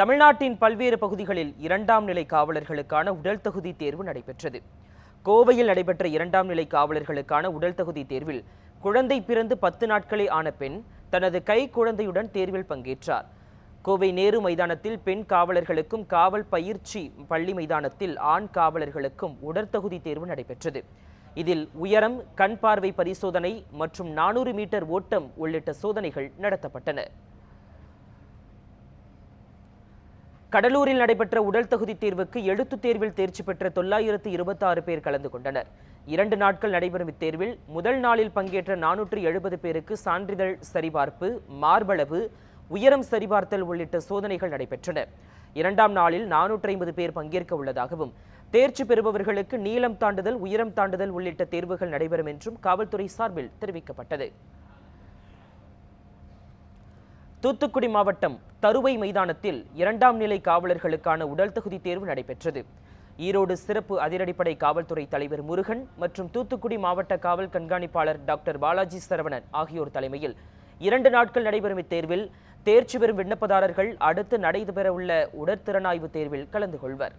தமிழ்நாட்டின் பல்வேறு பகுதிகளில் இரண்டாம் நிலை காவலர்களுக்கான உடல் தகுதி தேர்வு நடைபெற்றது. கோவையில் நடைபெற்ற இரண்டாம் நிலை காவலர்களுக்கான உடல் தகுதி தேர்வில் குழந்தை பிறந்து பத்து நாட்களே ஆன பெண் தனது கை குழந்தையுடன் தேர்வில் பங்கேற்றார். கோவை நேரு மைதானத்தில் பெண் காவலர்களுக்கும் காவல் பயிற்சி பள்ளி மைதானத்தில் ஆண் காவலர்களுக்கும் உடற்தகுதி தேர்வு நடைபெற்றது. இதில் உயரம் கண் பார்வை பரிசோதனை மற்றும் நானூறு மீட்டர் ஓட்டம் உள்ளிட்ட சோதனைகள் நடத்தப்பட்டன. கடலூரில் நடைபெற்ற உடல் தகுதி தேர்வுக்கு எழுத்துத் தேர்வில் தேர்ச்சி பெற்ற தொள்ளாயிரத்து இருபத்தாறு பேர் கலந்து கொண்டனர். இரண்டு நாட்கள் நடைபெறும் இத்தேர்வில் முதல் நாளில் பங்கேற்ற நானூற்று எழுபது பேருக்கு சான்றிதழ் சரிபார்ப்பு மார்பளவு உயரம் சரிபார்த்தல் உள்ளிட்ட சோதனைகள் நடைபெற்றன. இரண்டாம் நாளில் நானூற்றி ஐம்பது பேர் பங்கேற்க உள்ளதாகவும் தேர்ச்சி பெறுபவர்களுக்கு நீளம் தாண்டுதல் உயரம் தாண்டுதல் உள்ளிட்ட தேர்வுகள் நடைபெறும் என்றும் காவல்துறை சார்பில் தெரிவிக்கப்பட்டது. தூத்துக்குடி மாவட்டம் தருவை மைதானத்தில் இரண்டாம் நிலை காவலர்களுக்கான உடல் தகுதி தேர்வு நடைபெற்றது. ஈரோடு சிறப்பு அதிரடிப்படை காவல்துறை தலைவர் முருகன் மற்றும் தூத்துக்குடி மாவட்ட காவல் கண்காணிப்பாளர் டாக்டர் பாலாஜி சரவணன் ஆகியோர் தலைமையில் இரண்டு நாட்கள் நடைபெறும் இத்தேர்வில் தேர்ச்சி பெறும் விண்ணப்பதாரர்கள் அடுத்து நடைபெறவுள்ள உடற்திறனாய்வு தேர்வில் கலந்து கொள்வர்.